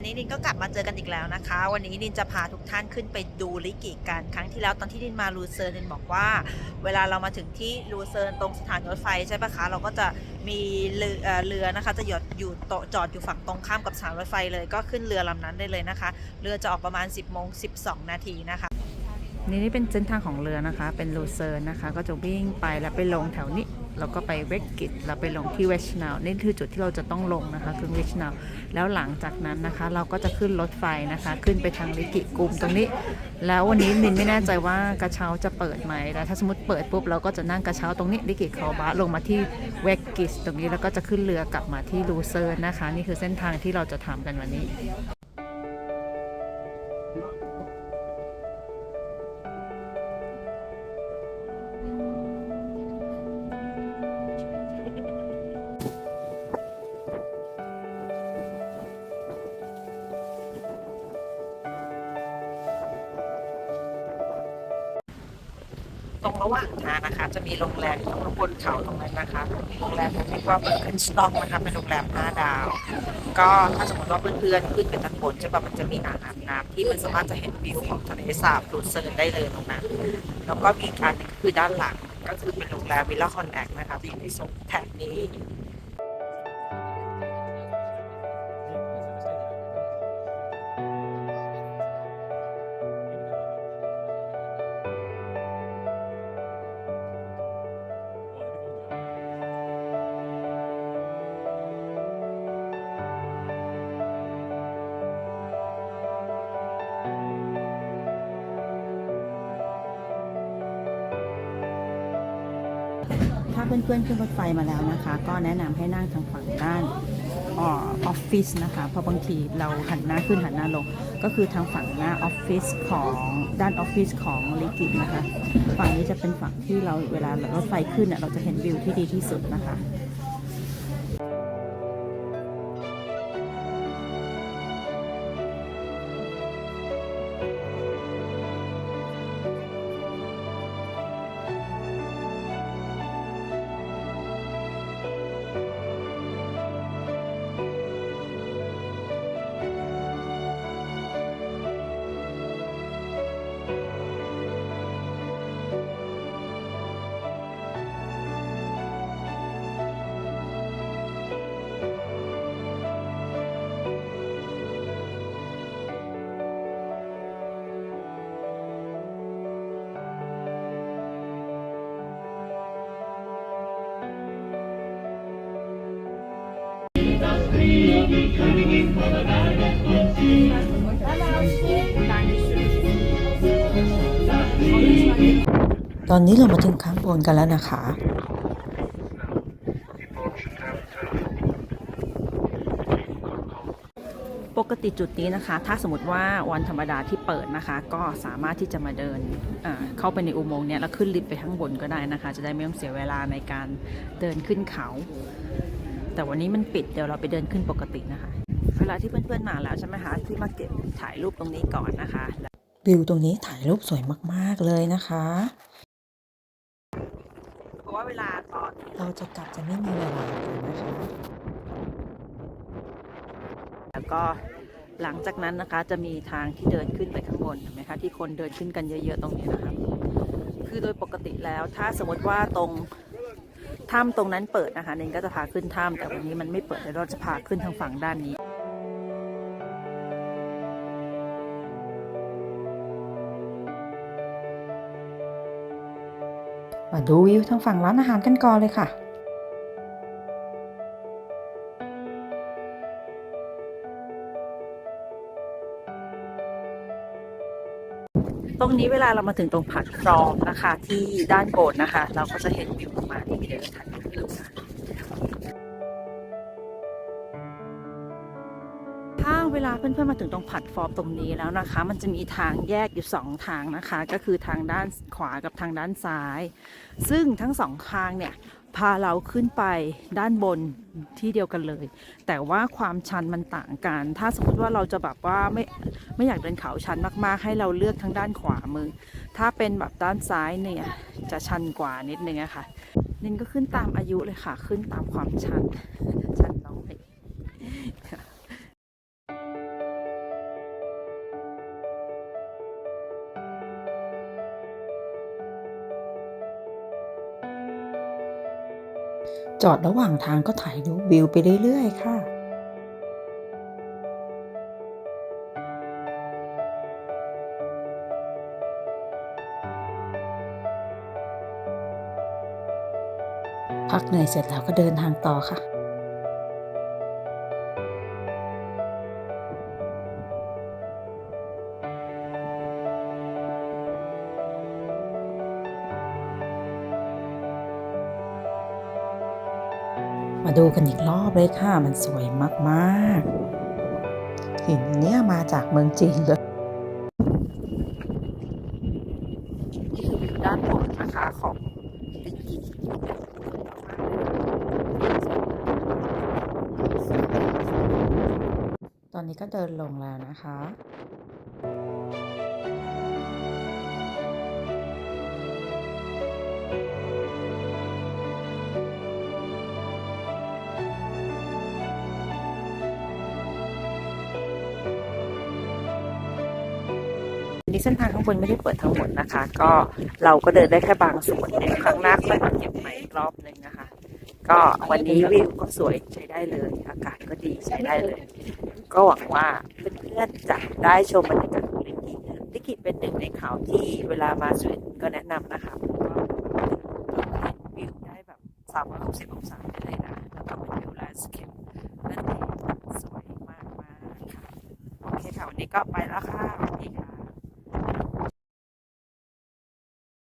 วันนี้นินก็กลับมาเจอกันอีกแล้วนะคะ วันนี้นินจะพาทุกท่านขึ้นไปดูลิกิกันครั้งที่แล้วตอนที่นินมาลูเซิร์นินบอกว่า เวลาเรามาถึงที่ลูเซิร์นตรงสถานีรถไฟใช่ปะคะเราก็จะมีเรือนะคะ จะหยดอยู่โตจอดอยู่ฝั่งตรงข้ามกับสถานรถไฟเลยก็ขึ้นเรือลำนั้นได้เลยนะคะ เรือจะออกประมาณ 10โมง12นาทีนะคะนี่นี่เป็นเส้นทางของเรือนะคะ เป็นลูเซิร์นนะคะ ก็จะวิ่งไปแล้วไปลงแถวนี้ แล้วก็ไปเวกกิตแล้วไปลงที่เวชนาลนี่คือจุดที่เราจะต้องลงนะคะคือเวชนาลแล้วหลังจากนั้นนะคะ เราก็จะขึ้นรถไฟนะคะ ขึ้นไปทางลิกิกุมตรงนี้ แล้ววันนี้นินไม่แน่ใจว่ากระเช้าจะเปิดไหมแล้วถ้าสมมติเปิดปุ๊บเราก็จะนั่งกระเช้าตรงนี้ลิกิคาบาลงมาที่เวกกิตตรงนี้แล้วก็จะขึ้นเรือกลับมาที่ลูเซิร์นนะคะ นี่คือเส้นทางที่เราจะทำกันวันนี้ ตรงระหว่างทางนะคะ จะมีโรงแรมอยู่ข้างบนเขาตรงนั้นนะคะ โรงแรมเรียกว่าเบิร์กินสต็อกนะคะเป็นโรงแรมห้าดาว ก็ถ้าสมมติว่าเพื่อนๆขึ้นไปด้านบนจะแบบมันจะมีอ่างอาบน้ำที่มันสามารถจะเห็นวิวของทะเลสาบดูเซิร์นได้เลยตรงนั้น แล้วก็มีการคือด้านหลังก็คือเป็นโรงแรมวิลล่าคอนแอคนะคะที่อยู่ในโซนแถบนี้ เพื่อนๆขึ้นรถไฟมาแล้วนะคะ ก็แนะนำให้นั่งทางฝั่งด้านออฟฟิศนะคะเพราะบางทีเราหันหน้าขึ้นหันหน้าลง ก็คือทางฝั่งหน้าออฟฟิศของด้านออฟฟิศของลิกิตนะคะ ฝั่งนี้จะเป็นฝั่งที่เราเวลารถไฟขึ้นเน่ยเราจะเห็นวิวที่ดีที่สุดนะคะ ตอนนี้เรามาถึงข้างบนกันแล้วนะคะ ปกติจุดนี้นะคะ ถ้าสมมติว่าวันธรรมดาที่เปิดนะคะ ก็สามารถที่จะมาเดินเข้าไปในอุโมงค์เนี้ยแล้วขึ้นลิฟต์ไปข้างบนก็ได้นะคะ จะได้ไม่ต้องเสียเวลาในการเดินขึ้นเขา แต่วันนี้มันปิดเดี๋ยวเราไปเดินขึ้นปกตินะคะ ลาที่เพื่อนๆมาแล้วใช่ไหมคะที่มาเก็บถ่ายรูปตรงนี้ก่อนนะคะวิวตรงนี้ถ่ายรูปสวยมากๆเลยนะคะ เพราะว่าเวลาตอนเราจะกลับจะไม่มีเวลากันนะคะ แล้วก็หลังจากนั้นนะคะจะมีทางที่เดินขึ้นไปข้างบนเห็นไหมคะที่คนเดินขึ้นกันเยอะๆตรงนี้นะคะคือโดยปกติแล้วถ้าสมมติว่าตรงถ้ำตรงนั้นเปิดนะคะเนนก็จะพาขึ้นถ้ำแต่วันนี้มันไม่เปิดเดี๋ยวเราจะพาขึ้นทางฝั่งด้านนี้ มาดูวิวทางฝั่งร้านอาหารกันก่อนเลยค่ะ ตรงนี้เวลาเรามาถึงตรงผักครองนะคะ ที่ด้านโบนนะคะ เราก็จะเห็นวิวประมาณนี้เดียวถ่ายรูปให้ดูนะถ้ วลาเพื่อนๆมาถึงตรงแพลตฟอร์มตรงนี้แล้วนะคะ มันจะมีทางแยกอยู่สองทางนะคะ ก็คือทางด้านขวากับทางด้านซ้าย ซึ่งทั้งสองทางเนี่ยพาเราขึ้นไปด้านบนที่เดียวกันเลย แต่ว่าความชันมันต่างกัน ถ้าสมมติว่าเราจะแบบว่าไม่ไม่อยากเดินเขาชันมากๆ ให้เราเลือกทางด้านขวามือ ถ้าเป็นแบบด้านซ้ายเนี่ยจะชันกว่านิดนึงอะค่ะนินก็ขึ้นตามอายุเลยค่ะ ขึ้นตามความชันชันน้อย จอดระหว่างทางก็ถ่ายรูปวิวไปเรื่อยๆ ค่ะ พักเหนื่อยเสร็จแล้วก็เดินทางต่อค่ะ มาดูกันอีกรอบเลยค่ะ มันสวยมากๆ หินเนี้ยมาจากเมืองจีนเลยนี่คือวิวด้านบนนะคะของลิกิตอนนี้ก็เดินลงแล้วนะคะ นี้เส้นทางข้างบนไม่ได้เปิดทั้งหมดนะคะ ก็เราก็เดินได้แค่บางส่วนครั้งหน้าค่อยเก็บใหม่อีกรอบหนึ่งนะคะ ก็วันนี้วิวก็สวยใช้ได้เลย อากาศก็ดีใช้ได้เลย ก็หวังว่าเพื่อนๆจะได้ชมบรรยากาศของลิกิลิกิเป็นหนึ่งในเขาที่เวลามาสวีเดนก็แนะนำนะคะเพราะว่าวิวได้แบบ360องศาได้เลยนะแล้วก็เป็นวิวแลนด์สเคปนั่นเองสวยมากๆค่ะโอเคค่ะวันนี้ก็ไปแล้วค่ะสวัสดีค่ะ